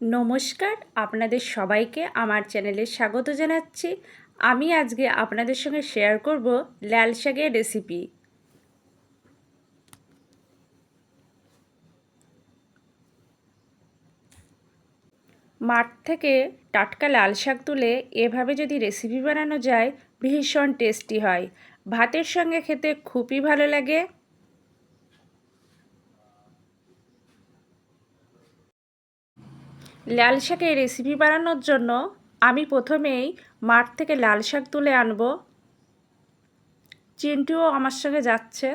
নমস্কার, আপনাদের সবাইকে আমার চ্যানেলে স্বাগত জানাচ্ছি। আমি আজকে আপনাদের সঙ্গে শেয়ার করব লাল শাকের রেসিপি মাঠ থেকে টাটকা লাল শাক তুলে এভাবে যদি রেসিপি বানানো যায়, ভীষণ টেস্টি হয়। ভাতের সঙ্গে খেতে খুবই ভালো লাগে। লাল শাকের রেসিপি বানানোর জন্য আমি প্রথমেই মাঠ থেকে লাল শাক তুলে আনব। চিন্টুও আমার সঙ্গে যাচ্ছে।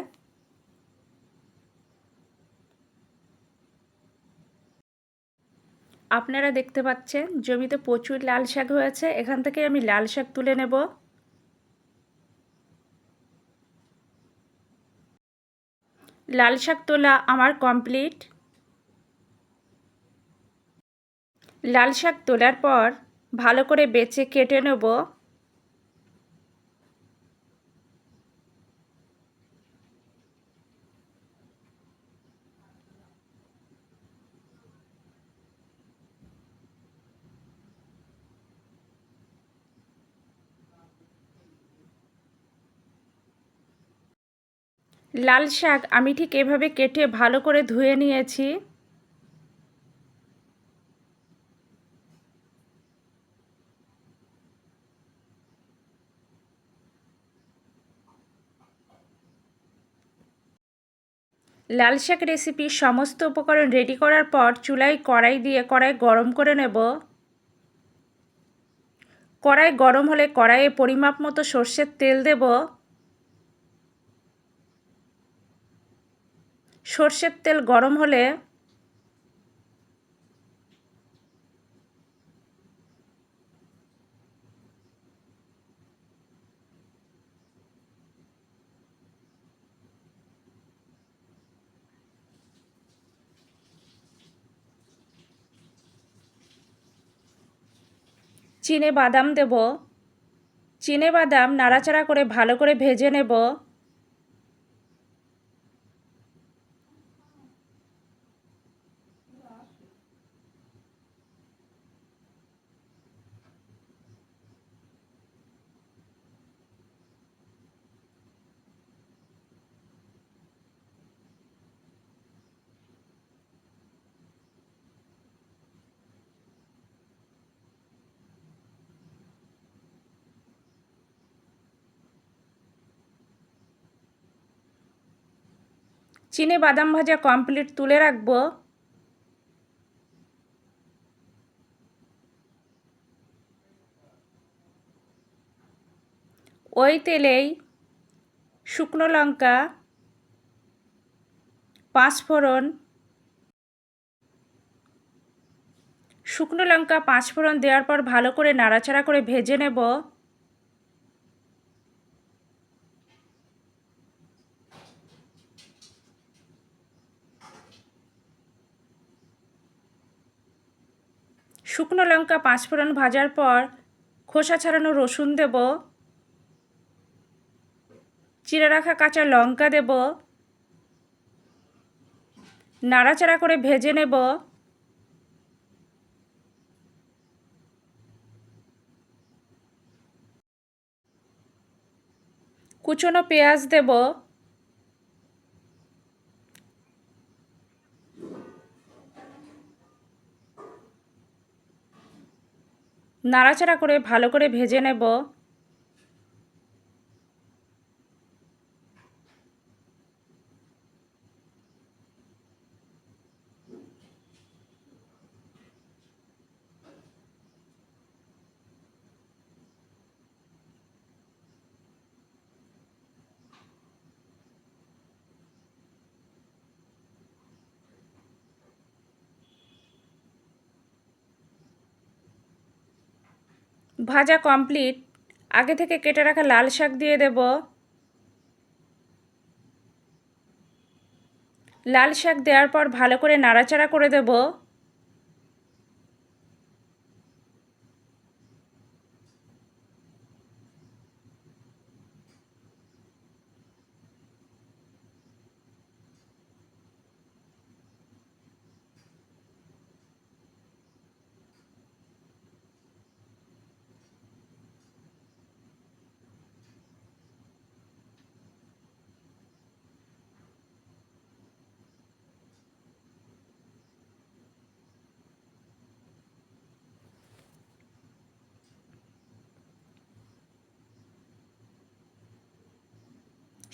আপনারা দেখতে পাচ্ছেন, জমিতে প্রচুর লাল শাক হয়েছে। এখান থেকে আমি লাল শাক তুলে নেব। লাল শাক তোলা আমার কমপ্লিট লাল শাক তোলার পর ভালো করে বেছে কেটে নেব। লাল শাক আমি ঠিক এভাবে কেটে ভালো করে ধুয়ে নিয়েছি। লাল শাক রেসিপির সমস্ত উপকরণ রেডি করার পর চুলায় কড়াই দিয়ে কড়াই গরম করে নেব। কড়াই গরম হলে কড়াইয়ে পরিমাপ মতো সর্ষের তেল দেব। সর্ষের তেল গরম হলে চিনে বাদাম দেব। চিনে বাদাম নাড়াচাড়া করে ভালো করে ভেজে নেব। চিনে বাদাম ভাজা কমপ্লিট তুলে রাখব। ওই তেলেই শুকনো লঙ্কা, পাঁচফোড়ন, শুকনো লঙ্কা, পাঁচফোড়ন দেওয়ার পর ভালো করে নাড়াচাড়া করে ভেজে নেব। শুকনো লঙ্কা পাঁচ পাঁচফোড়ন ভাজার পর খোসা ছাড়ানো রসুন দেব। চিড়ে রাখা কাঁচা লঙ্কা দেব। নাড়াচাড়া করে ভেজে নেব। কুচনো পেঁয়াজ দেব। নাড়াচাড়া করে ভালো করে ভেজে নেব। ভাজা কমপ্লিট আগে থেকে কেটে রাখা লাল শাক দিয়ে দেব। লাল শাক দেওয়ার পর ভালো করে নাড়াচাড়া করে দেব।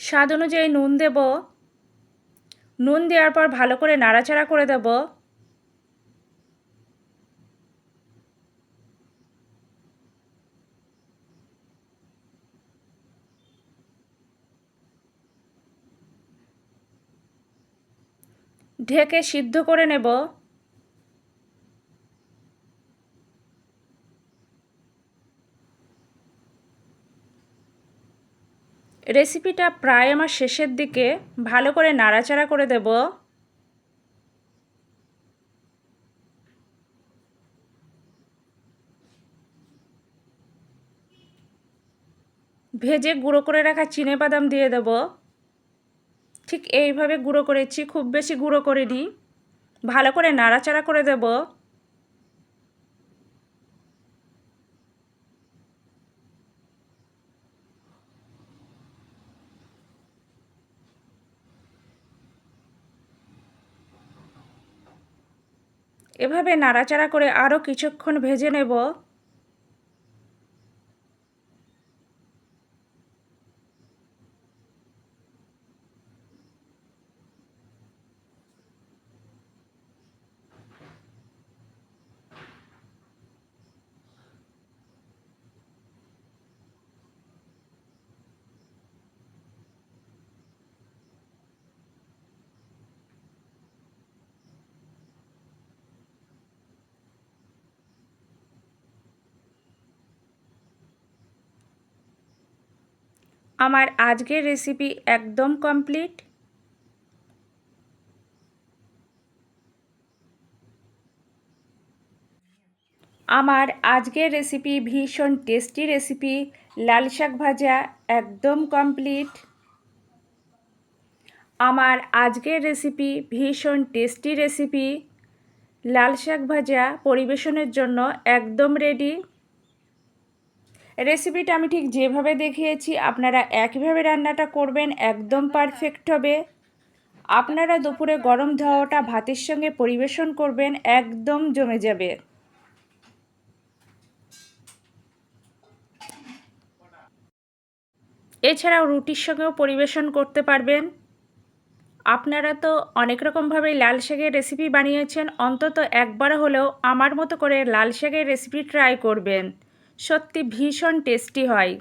স্বাদ অনুযায়ী নুন দেব। নুন দেওয়ার পর ভালো করে নাড়াচাড়া করে দেব। ঢেকে সিদ্ধ করে নেব। রেসিপিটা প্রায় আমার শেষের দিকে ভালো করে নাড়াচাড়া করে দেব। ভেজে গুঁড়ো করে রাখা চিনে বাদাম দিয়ে দেব। ঠিক এইভাবে গুঁড়ো করেছি, খুব বেশি গুঁড়ো করে নিই ভালো করে নাড়াচাড়া করে দেব। এভাবে নাড়াচাড়া করে আরও কিছুক্ষণ ভেজে নেব। আমার আজকের রেসিপি একদম কমপ্লিট আমার আজকের রেসিপি ভীষণ টেস্টি রেসিপি লাল শাক ভাজা একদম কমপ্লিট আমার আজকের রেসিপি ভীষণ টেস্টি রেসিপি লাল শাক ভাজা পরিবেশনের জন্য একদম রেডি রেসিপিটা আমি ঠিক যেভাবে দেখিয়েছি, আপনারা একইভাবে রান্নাটা করবেন, একদম পারফেক্ট হবে। আপনারা দুপুরে গরম ধোয়াটা ভাতের সঙ্গে পরিবেশন করবেন, একদম জমে যাবে। এছাড়াও রুটির সঙ্গেও পরিবেশন করতে পারবেন। আপনারা তো অনেক রকমভাবেই লাল শাকের রেসিপি বানিয়েছেন, অন্তত একবার হলেও আমার মতো করে লাল শাকের রেসিপি ট্রাই করবেন। সত্যি ভীষণ টেস্টি হয়।